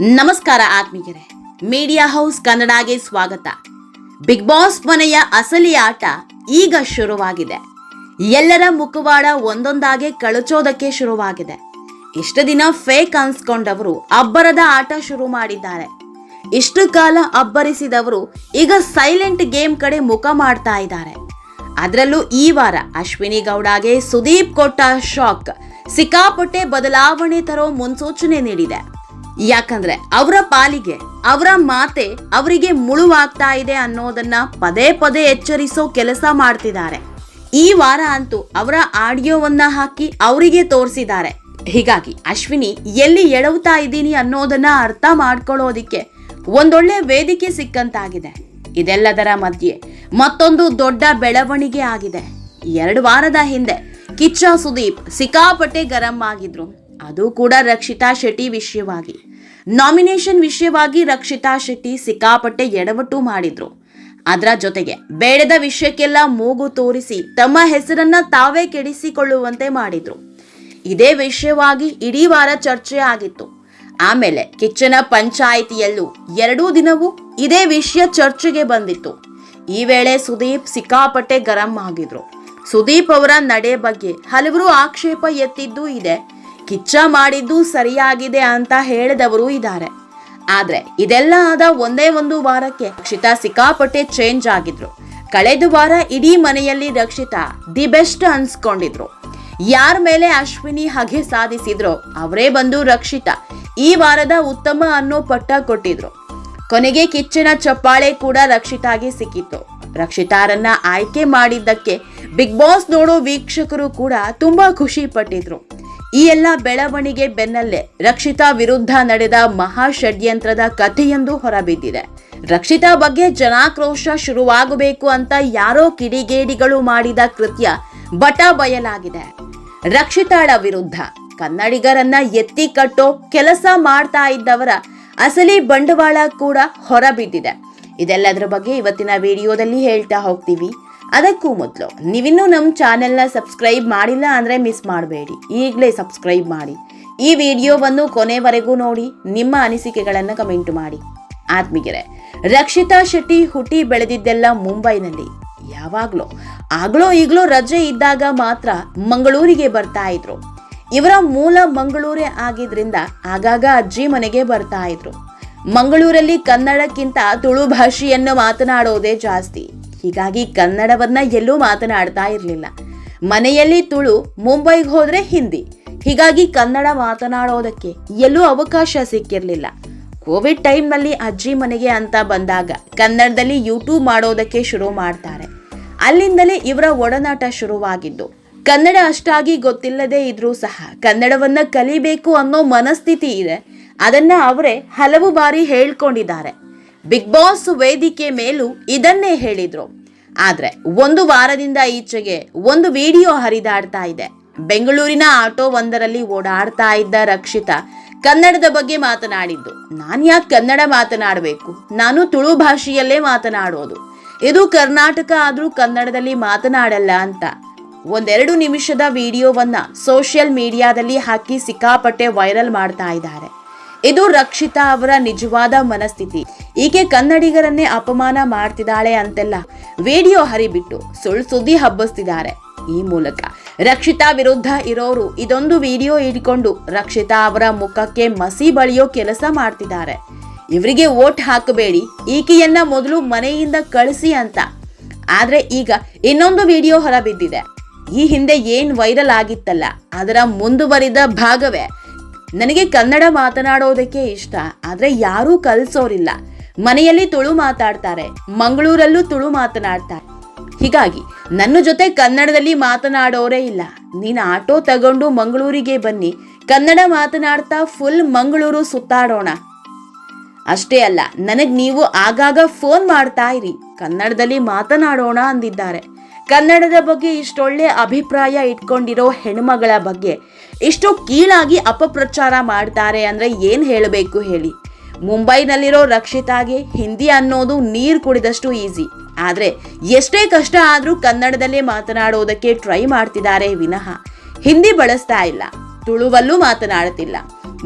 ನಮಸ್ಕಾರ ಆತ್ಮೀಯರೇ. Media house ಕನ್ನಡಗೆ ಸ್ವಾಗತ. ಬಿಗ್ ಬಾಸ್ ಮನೆಯ ಅಸಲಿ ಆಟ ಈಗ ಶುರುವಾಗಿದೆ. ಎಲ್ಲರ ಮುಖವಾಡ ಒಂದೊಂದಾಗೆ ಕಳಚೋದಕ್ಕೆ ಶುರುವಾಗಿದೆ. ಇಷ್ಟು ದಿನ ಫೇಕ್ ಅನ್ಸ್ಕೊಂಡವರು ಅಬ್ಬರದ ಆಟ ಶುರು ಮಾಡಿದ್ದಾರೆ. ಇಷ್ಟು ಕಾಲ ಅಬ್ಬರಿಸಿದವರು ಈಗ ಸೈಲೆಂಟ್ ಗೇಮ್ ಕಡೆ ಮುಖ ಮಾಡ್ತಾ ಇದ್ದಾರೆ. ಅದರಲ್ಲೂ ಈ ವಾರ ಅಶ್ವಿನಿ ಗೌಡಗೆ ಸುದೀಪ್ ಕೊಟ್ಟ ಶಾಕ್ ಸಿಕ್ಕಾಪಟ್ಟೆ ಬದಲಾವಣೆ ತರೋ ಮುನ್ಸೂಚನೆ ನೀಡಿದೆ. ಯಾಕಂದ್ರೆ ಅವರ ಪಾಲಿಗೆ, ಅವರ ಮಾತೆ ಅವರಿಗೆ ಮುಳುವಾಗ್ತಾ ಇದೆ ಅನ್ನೋದನ್ನ ಪದೇ ಪದೇ ಎಚ್ಚರಿಸೋ ಕೆಲಸ ಮಾಡ್ತಿದ್ದಾರೆ. ಈ ವಾರ ಅಂತೂ ಅವರ ಆಡಿಯೋವನ್ನ ಹಾಕಿ ಅವರಿಗೆ ತೋರಿಸಿದ್ದಾರೆ. ಹೀಗಾಗಿ ಅಶ್ವಿನಿ ಎಲ್ಲಿ ಎಡವುತ್ತಾ ಇದ್ದೀನಿ ಅನ್ನೋದನ್ನ ಅರ್ಥ ಮಾಡ್ಕೊಳ್ಳೋದಿಕ್ಕೆ ಒಂದೊಳ್ಳೆ ವೇದಿಕೆ ಸಿಕ್ಕಂತಾಗಿದೆ. ಇದೆಲ್ಲದರ ಮಧ್ಯೆ ಮತ್ತೊಂದು ದೊಡ್ಡ ಬೆಳವಣಿಗೆ ಆಗಿದೆ. ಎರಡು ವಾರದ ಹಿಂದೆ ಕಿಚ್ಚ ಸುದೀಪ್ ಸಿಕ್ಕಾಪಟ್ಟೆ ಗರಂ ಆಗಿದ್ರು. ಅದು ಕೂಡ ರಕ್ಷಿತಾ ಶೆಟ್ಟಿ ವಿಷಯವಾಗಿ. ನಾಮಿನೇಷನ್ ವಿಷಯವಾಗಿ ರಕ್ಷಿತಾ ಶೆಟ್ಟಿ ಸಿಕ್ಕಾಪಟ್ಟೆ ಎಡವಟ್ಟು ಮಾಡಿದ್ರು. ಅದರ ಜೊತೆಗೆ ಬೇಡದ ವಿಷಯಕ್ಕೆಲ್ಲ ಮೂಗು ತೋರಿಸಿ ತಮ್ಮ ಹೆಸರನ್ನ ತಾವೇ ಕೆಡಿಸಿಕೊಳ್ಳುವಂತೆ ಮಾಡಿದ್ರು. ಇದೇ ವಿಷಯವಾಗಿ ಇಡೀ ವಾರ ಚರ್ಚೆ ಆಗಿತ್ತು. ಆಮೇಲೆ ಕಿಚ್ಚನ ಪಂಚಾಯಿತಿಯಲ್ಲೂ ಎರಡೂ ದಿನವೂ ಇದೇ ವಿಷಯ ಚರ್ಚೆಗೆ ಬಂದಿತ್ತು. ಈ ವೇಳೆ ಸುದೀಪ್ ಸಿಕ್ಕಾಪಟ್ಟೆ ಗರಂ ಆಗಿದ್ರು. ಸುದೀಪ್ ಅವರ ನಡೆ ಬಗ್ಗೆ ಹಲವರು ಆಕ್ಷೇಪ ಎತ್ತಿದ್ದೂ ಇದೆ. ಕಿಚ್ಚ ಮಾಡಿದ್ದು ಸರಿಯಾಗಿದೆ ಅಂತ ಹೇಳಿದವರು ಇದ್ದಾರೆ. ಆದ್ರೆ ಇದೆಲ್ಲ ಆದ ಒಂದೇ ಒಂದು ವಾರಕ್ಕೆ ರಕ್ಷಿತಾ ಸಿಕ್ಕಾಪಟ್ಟೆ ಚೇಂಜ್ ಆಗಿದ್ರು. ಕಳೆದ ವಾರ ಇಡೀ ಮನೆಯಲ್ಲಿ ರಕ್ಷಿತಾ ದಿ ಬೆಸ್ಟ್ ಅನ್ಸ್ಕೊಂಡಿದ್ರು. ಯಾರ ಮೇಲೆ ಅಶ್ವಿನಿ ಹಗೆ ಸಾಧಿಸಿದ್ರೋ ಅವರೇ ಬಂದು ರಕ್ಷಿತಾ ಈ ವಾರದ ಉತ್ತಮ ಅನ್ನೋ ಪಟ್ಟ ಕೊಟ್ಟಿದ್ರು. ಕೊನೆಗೆ ಕಿಚ್ಚಿನ ಚಪ್ಪಾಳೆ ಕೂಡ ರಕ್ಷಿತಾಗೆ ಸಿಕ್ಕಿತ್ತು. ರಕ್ಷಿತಾರನ್ನ ಆಯ್ಕೆ ಮಾಡಿದ್ದಕ್ಕೆ ಬಿಗ್ ಬಾಸ್ ನೋಡೋ ವೀಕ್ಷಕರು ಕೂಡ ತುಂಬಾ ಖುಷಿ ಪಟ್ಟಿದ್ರು. ಈ ಎಲ್ಲ ಬೆಳವಣಿಗೆ ಬೆನ್ನಲ್ಲೇ ರಕ್ಷಿತಾ ವಿರುದ್ಧ ನಡೆದ ಮಹಾ ಷಡ್ಯಂತ್ರದ ಕಥೆಯೊಂದು ಹೊರಬಿದ್ದಿದೆ. ರಕ್ಷಿತಾ ಬಗ್ಗೆ ಜನಾಕ್ರೋಶ ಶುರುವಾಗಬೇಕು ಅಂತ ಯಾರೋ ಕಿಡಿಗೇಡಿಗಳು ಮಾಡಿದ ಕೃತ್ಯ ಬಟ ಬಯಲಾಗಿದೆ. ರಕ್ಷಿತಾಳ ವಿರುದ್ಧ ಕನ್ನಡಿಗರನ್ನ ಎತ್ತಿ ಕಟ್ಟೋ ಕೆಲಸ ಮಾಡ್ತಾ ಇದ್ದವರ ಅಸಲಿ ಬಂಡವಾಳ ಕೂಡ ಹೊರಬಿದ್ದಿದೆ. ಇದೆಲ್ಲದರ ಬಗ್ಗೆ ಇವತ್ತಿನ ವಿಡಿಯೋದಲ್ಲಿ ಹೇಳ್ತಾ ಹೋಗ್ತೀವಿ. ಅದಕ್ಕೂ ಮೊದಲು, ನೀವಿನ್ನೂ ನಮ್ಮ ಚಾನೆಲ್ನ ಸಬ್ಸ್ಕ್ರೈಬ್ ಮಾಡಿಲ್ಲ ಅಂದರೆ ಮಿಸ್ ಮಾಡಬೇಡಿ. ಈಗಲೇ ಸಬ್ಸ್ಕ್ರೈಬ್ ಮಾಡಿ. ಈ ವಿಡಿಯೋವನ್ನು ಕೊನೆವರೆಗೂ ನೋಡಿ, ನಿಮ್ಮ ಅನಿಸಿಕೆಗಳನ್ನು ಕಮೆಂಟ್ ಮಾಡಿ. ಆತ್ಮೀಗೆರೆ ರಕ್ಷಿತಾ ಶೆಟ್ಟಿ ಹುಟ್ಟಿ ಬೆಳೆದಿದ್ದೆಲ್ಲ ಮುಂಬೈನಲ್ಲಿ. ಯಾವಾಗಲೂ, ಆಗಲೋ ಈಗಲೋ ರಜೆ ಇದ್ದಾಗ ಮಾತ್ರ ಮಂಗಳೂರಿಗೆ ಬರ್ತಾ ಇದ್ರು. ಇವರ ಮೂಲ ಮಂಗಳೂರೇ ಆಗಿದ್ರಿಂದ ಆಗಾಗ ಅಜ್ಜಿ ಮನೆಗೆ ಬರ್ತಾ ಇದ್ರು. ಮಂಗಳೂರಲ್ಲಿ ಕನ್ನಡಕ್ಕಿಂತ ತುಳು ಭಾಷೆಯನ್ನು ಮಾತನಾಡೋದೇ ಜಾಸ್ತಿ. ಹೀಗಾಗಿ ಕನ್ನಡವನ್ನ ಎಲ್ಲೂ ಮಾತನಾಡ್ತಾ ಇರಲಿಲ್ಲ. ಮನೆಯಲ್ಲಿ ತುಳು, ಮುಂಬೈಗೆ ಹೋದ್ರೆ ಹಿಂದಿ. ಹೀಗಾಗಿ ಕನ್ನಡ ಮಾತನಾಡೋದಕ್ಕೆ ಎಲ್ಲೂ ಅವಕಾಶ ಸಿಕ್ಕಿರಲಿಲ್ಲ. ಕೋವಿಡ್ ಟೈಮ್ನಲ್ಲಿ ಅಜ್ಜಿ ಮನೆಗೆ ಅಂತ ಬಂದಾಗ ಕನ್ನಡದಲ್ಲಿ ಯೂಟ್ಯೂಬ್ ಮಾಡೋದಕ್ಕೆ ಶುರು ಮಾಡ್ತಾರೆ. ಅಲ್ಲಿಂದಲೇ ಇವರ ಒಡನಾಟ ಶುರುವಾಗಿದ್ದು. ಕನ್ನಡ ಅಷ್ಟಾಗಿ ಗೊತ್ತಿಲ್ಲದೆ ಇದ್ರೂ ಸಹ ಕನ್ನಡವನ್ನ ಕಲಿಬೇಕು ಅನ್ನೋ ಮನಸ್ಥಿತಿ ಇದೆ. ಅದನ್ನ ಅವರೇ ಹಲವು ಬಾರಿ ಹೇಳ್ಕೊಂಡಿದ್ದಾರೆ. ಬಿಗ್ ಬಾಸ್ ವೇದಿಕೆ ಮೇಲೂ ಇದನ್ನೇ ಹೇಳಿದ್ರು. ಆದ್ರೆ ಒಂದು ವಾರದಿಂದ ಈಚೆಗೆ ಒಂದು ವಿಡಿಯೋ ಹರಿದಾಡ್ತಾ ಇದೆ. ಬೆಂಗಳೂರಿನ ಆಟೋ ಒಂದರಲ್ಲಿ ಓಡಾಡ್ತಾ ಇದ್ದ ರಕ್ಷಿತಾ ಕನ್ನಡದ ಬಗ್ಗೆ ಮಾತನಾಡಿದ್ದು. ನಾನು ಯಾಕೆ ಕನ್ನಡ ಮಾತನಾಡಬೇಕು? ನಾನು ತುಳು ಭಾಷೆಯಲ್ಲೇ ಮಾತನಾಡೋದು. ಇದು ಕರ್ನಾಟಕ ಆದರೂ ಕನ್ನಡದಲ್ಲಿ ಮಾತನಾಡಲ್ಲ ಅಂತ. ಒಂದೆರಡು ನಿಮಿಷದ ವಿಡಿಯೋವನ್ನ ಸೋಷಿಯಲ್ ಮೀಡಿಯಾದಲ್ಲಿ ಹಾಕಿ ಸಿಕ್ಕಾಪಟ್ಟೆ ವೈರಲ್ ಮಾಡ್ತಾ ಇದ್ದಾರೆ. ಇದು ರಕ್ಷಿತಾ ಅವರ ನಿಜವಾದ ಮನಸ್ಥಿತಿ. ಈಕೆ ಕನ್ನಡಿಗರನ್ನೇ ಅಪಮಾನ ಮಾಡ್ತಿದ್ದಾಳೆ ಅಂತೆಲ್ಲ ವಿಡಿಯೋ ಹರಿಬಿಟ್ಟು ಸುಳ್ಳು ಸುದ್ದಿ ಹಬ್ಬಿಸ್ತಿದ್ದಾರೆ. ಈ ಮೂಲಕ ರಕ್ಷಿತಾ ವಿರುದ್ಧ ಇರೋರು ಇದೊಂದು ವಿಡಿಯೋ ಇಟ್ಕೊಂಡು ರಕ್ಷಿತಾ ಅವರ ಮುಖಕ್ಕೆ ಮಸಿ ಬಳಿಯೋ ಕೆಲಸ ಮಾಡ್ತಿದ್ದಾರೆ. ಇವರಿಗೆ ಓಟ್ ಹಾಕಬೇಡಿ, ಈಕೆಯನ್ನ ಮೊದಲು ಮನೆಯಿಂದ ಕಳಿಸಿ ಅಂತ. ಆದ್ರೆ ಈಗ ಇನ್ನೊಂದು ವಿಡಿಯೋ ಹೊರಬಿದ್ದಿದೆ. ಈ ಹಿಂದೆ ಏನ್ ವೈರಲ್ ಆಗಿತ್ತಲ್ಲ, ಅದರ ಮುಂದುವರಿದ ಭಾಗವೇ? ನನಗೆ ಕನ್ನಡ ಮಾತನಾಡೋದಕ್ಕೆ ಇಷ್ಟ, ಆದ್ರೆ ಯಾರೂ ಕಲಿಸೋರಿಲ್ಲ. ಮನೆಯಲ್ಲಿ ತುಳು ಮಾತಾಡ್ತಾರೆ, ಮಂಗಳೂರಲ್ಲೂ ತುಳು ಮಾತನಾಡ್ತಾರೆ. ಹೀಗಾಗಿ ನನ್ನ ಜೊತೆ ಕನ್ನಡದಲ್ಲಿ ಮಾತನಾಡೋರೇ ಇಲ್ಲ. ನೀನು ಆಟೋ ತಗೊಂಡು ಮಂಗಳೂರಿಗೆ ಬನ್ನಿ. ಕನ್ನಡ ಮಾತನಾಡ್ತಾ ಫುಲ್ ಮಂಗಳೂರು ಸುತ್ತಾಡೋಣ. ಅಷ್ಟೇ ಅಲ್ಲ, ನನಗೆ ನೀವು ಆಗಾಗ ಫೋನ್ ಮಾಡ್ತಾ ಇರಿ. ಕನ್ನಡದಲ್ಲಿ ಮಾತನಾಡೋಣ ಅಂದಿದ್ದಾರೆ. ಕನ್ನಡದ ಬಗ್ಗೆ ಇಷ್ಟೊಳ್ಳೆ ಅಭಿಪ್ರಾಯ ಇಟ್ಕೊಂಡಿರೋ ಹೆಣ್ಮಗಳ ಬಗ್ಗೆ ಇಷ್ಟು ಕೀಳಾಗಿ ಅಪಪ್ರಚಾರ ಮಾಡ್ತಾರೆ ಅಂದರೆ ಏನು ಹೇಳಬೇಕು ಹೇಳಿ? ಮುಂಬೈನಲ್ಲಿರೋ ರಕ್ಷಿತಾಗೆ ಹಿಂದಿ ಅನ್ನೋದು ನೀರು ಕುಡಿದಷ್ಟು ಈಸಿ. ಆದರೆ ಎಷ್ಟೇ ಕಷ್ಟ ಆದರೂ ಕನ್ನಡದಲ್ಲೇ ಮಾತನಾಡೋದಕ್ಕೆ ಟ್ರೈ ಮಾಡ್ತಿದ್ದಾರೆ ವಿನಃ. ಹಿಂದಿ ಬಳಸ್ತಾ ಇಲ್ಲ, ತುಳುವಲ್ಲೂ ಮಾತನಾಡುತ್ತಿಲ್ಲ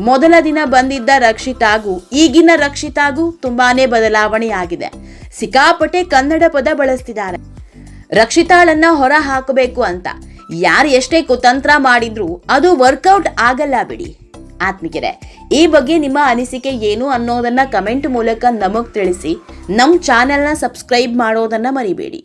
ಮೊದಲ ದಿನ ಬಂದಿದ್ದ ರಕ್ಷಿತಾಗೂ, ಈಗಿನ ರಕ್ಷಿತಾಗೂ ತುಂಬಾನೇ ಬದಲಾವಣೆ ಆಗಿದೆ ಸಿಕ್ಕಾಪಟ್ಟೆ ಕನ್ನಡ ಪದ ಬಳಸ್ತಿದ್ದಾರೆ. ರಕ್ಷಿತಾಳನ್ನ ಹೊರ ಹಾಕಬೇಕು ಅಂತ. ಯಾರು ಎಷ್ಟೇ ಕುತಂತ್ರ ಮಾಡಿದ್ರು ಅದು ವರ್ಕೌಟ್ ಆಗಲ್ಲ ಬಿಡಿ. ಆತ್ಮಿಕರೆ ಈ ಬಗ್ಗೆ ನಿಮ್ಮ ಅನಿಸಿಕೆ ಏನು ಅನ್ನೋದನ್ನ ಕಮೆಂಟ್ ಮೂಲಕ ನಮಗ್ ತಿಳಿಸಿ ನಮ್ಮ ಚಾನೆಲ್ನ ಸಬ್ಸ್ಕ್ರೈಬ್ ಮಾಡೋದನ್ನ ಮರಿಬೇಡಿ.